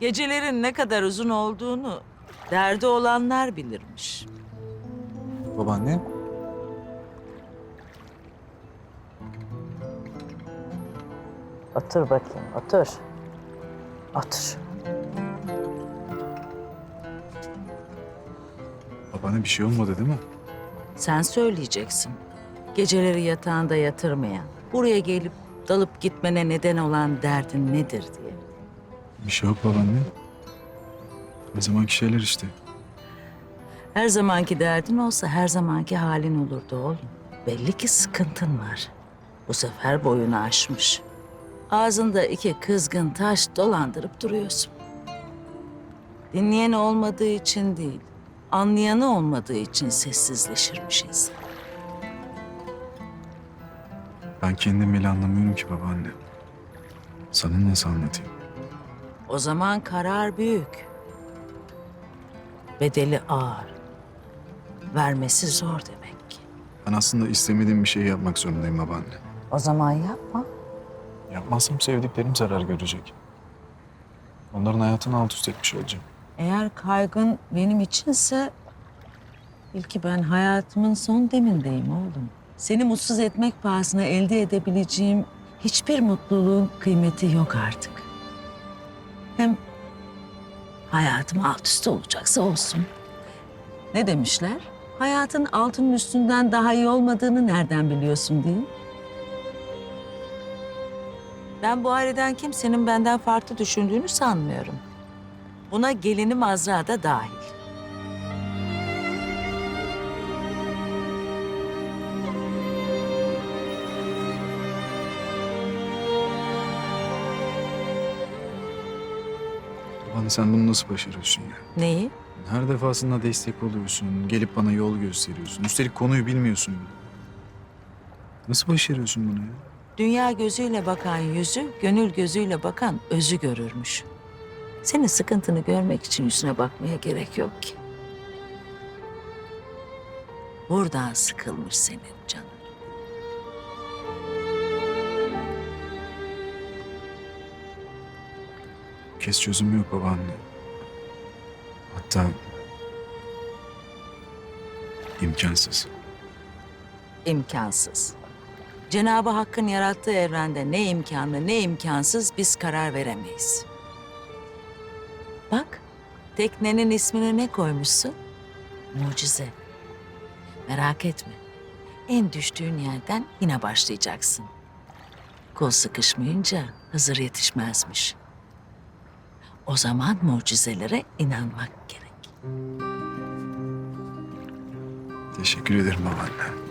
Gecelerin ne kadar uzun olduğunu derdi olanlar bilirmiş. Babaanne. Otur bakayım, otur. Otur. Babaanne bir şey olmadı değil mi? Sen söyleyeceksin. Geceleri yatağında yatırmayan, buraya gelip dalıp gitmene neden olan derdin nedir diye. Bir şey yok babaanne. Ne zamanki şeyler işte. Her zamanki derdin olsa her zamanki halin olurdu oğlum. Belli ki sıkıntın var. Bu sefer boyunu aşmış. Ağzında iki kızgın taş dolandırıp duruyorsun. Dinleyen olmadığı için değil, anlayanı olmadığı için sessizleşirmiş insan. Ben kendim bile anlamıyorum ki babaanne. Sana nasıl anlatayım? O zaman karar büyük. Bedeli ağır. Vermesi zor demek ki. Ben aslında istemediğim bir şey yapmak zorundayım babaanne. O zaman yapma. Yapmazsam sevdiklerim zarar görecek. Onların hayatını alt üst etmiş olacağım. Eğer kaygın benim içinse... bil ki ben hayatımın son demindeyim oğlum. Seni mutsuz etmek pahasına elde edebileceğim hiçbir mutluluğun kıymeti yok artık. Hem hayatım alt üst olacaksa olsun. Ne demişler? Hayatın altının üstünden daha iyi olmadığını nereden biliyorsun mi? Ben bu aileden kimsenin benden farklı düşündüğünü sanmıyorum. Buna gelinim Azra da dahil. Babaanne sen bunu nasıl başarıyorsun ya? Neyi? Her defasında destek oluyorsun, gelip bana yol gösteriyorsun. Üstelik konuyu bilmiyorsun bile. Nasıl başarıyorsun bunu ya? Dünya gözüyle bakan yüzü, gönül gözüyle bakan özü görürmüş. Senin sıkıntını görmek için yüzüne bakmaya gerek yok ki. Buradan sıkılmış senin canın. Kez çözümü yok babaanne. Hatta imkansız. İmkansız. Cenabı Hakk'ın yarattığı evrende ne imkanlı ne imkansız biz karar veremeyiz. Bak, teknenin ismini ne koymuşsun? Mucize. Merak etme. En düştüğün yerden yine başlayacaksın. Kol sıkışmayınca Hızır yetişmezmiş. O zaman mucizelere inanmak gerek. Teşekkür ederim babaanne.